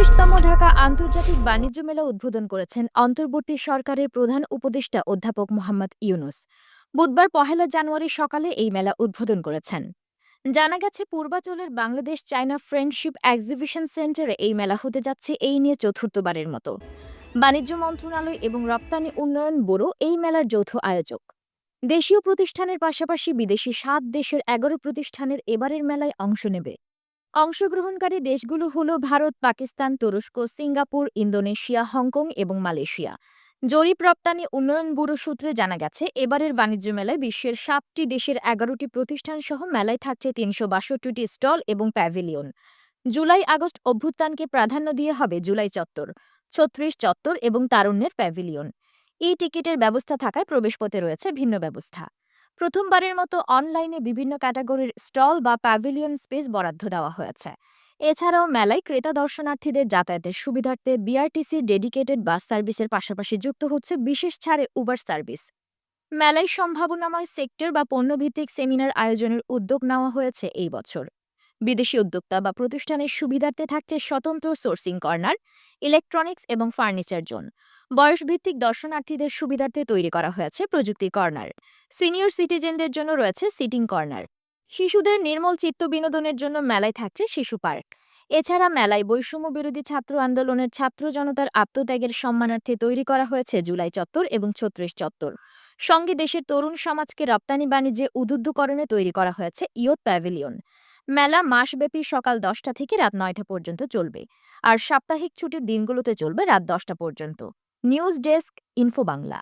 চৌত্রিশতম ঢাকা আন্তর্জাতিক বাণিজ্য মেলা উদ্বোধন করেছেন অন্তর্বর্তী সরকারের প্রধান উপদেষ্টা অধ্যাপক মোহাম্মদ ইউনুস। বুধবার পহেলা জানুয়ারি সকালে এই মেলা উদ্বোধন করেছেন। জানা গেছে, পূর্বাচলের বাংলাদেশ চায়না ফ্রেন্ডশিপ এক্সিবিশন সেন্টারে এই মেলা হতে যাচ্ছে এই নিয়ে চতুর্থবারের মতো। বাণিজ্য মন্ত্রণালয় এবং রপ্তানি উন্নয়ন ব্যুরো এই মেলার যৌথ আয়োজক। দেশীয় প্রতিষ্ঠানের পাশাপাশি বিদেশি সাত দেশের এগারো প্রতিষ্ঠানের এবারের মেলায় অংশ নেবে। অংশগ্রহণকারী দেশগুলো হল ভারত, পাকিস্তান, তুরস্ক, সিঙ্গাপুর, ইন্দোনেশিয়া, হংকং এবং মালয়েশিয়া। জরিপ রপ্তানি উন্নয়ন ব্যুরো সূত্রে জানা গেছে, এবারের বাণিজ্য মেলায় বিশ্বের সাতটি দেশের এগারোটি প্রতিষ্ঠান সহ মেলায় থাকছে তিনশো বাষট্টিটি স্টল এবং প্যাভিলিয়ন। জুলাই, আগস্ট অভ্যুত্থানকে প্রাধান্য দিয়ে হবে জুলাই চত্বর, ছত্রিশ চত্বর এবং তারুণ্যের প্যাভিলিয়ন। ই টিকিটের ব্যবস্থা থাকায় প্রবেশপথে রয়েছে ভিন্ন ব্যবস্থা। প্রথমবারের মতো অনলাইনে বিভিন্ন ক্যাটাগরির স্টল বা প্যাভিলিয়ন স্পেস বরাদ্দ দেওয়া হয়েছে। এছাড়াও মেলায় ক্রেতা দর্শনার্থীদের যাতায়াতের সুবিধার্থে বিআরটিসি ডেডিকেটেড বাস সার্ভিসের পাশাপাশি যুক্ত হচ্ছে বিশেষ ছাড়ে উবার সার্ভিস মেলায় সম্ভাবনাময় সেক্টর বা পণ্যভিত্তিক সেমিনার আয়োজনের উদ্যোগ নেওয়া হয়েছে এই বছর। বিদেশি উদ্যোক্তা বা প্রতিষ্ঠানের সুবিধার্থে থাকছে স্বতন্ত্র সোর্সিং কর্নার ইলেকট্রনিক্স এবং ফার্নিচার জোন বয়সভিত্তিক দর্শনার্থীদের সুবিধার্থে তৈরি করা হয়েছে প্রযুক্তি কর্নার। সিনিয়র সিটিজেনদের জন্য রয়েছে সিটিং কর্নার। শিশুদের নির্মল চিত্ত বিনোদনের জন্য মেলায় থাকছে শিশু পার্ক। এছাড়া মেলায় বৈষম্য বিরোধী ছাত্র আন্দোলনের ছাত্র জনতার আত্মত্যাগের সম্মানার্থে তৈরি করা হয়েছে জুলাই চত্বর এবং ছত্রিশ চত্বর। সঙ্গে দেশের তরুণ সমাজকে রপ্তানি বাণিজ্যে উদ্বুদ্ধকরণে তৈরি করা হয়েছে ইয়ত প্যাভিলিয়ন। মেলা মাসব্যাপী সকাল দশটা থেকে রাত নয়টা পর্যন্ত চলবে। আর সাপ্তাহিক ছুটির দিনগুলোতে চলবে রাত দশটা পর্যন্ত। News desk info Bangla.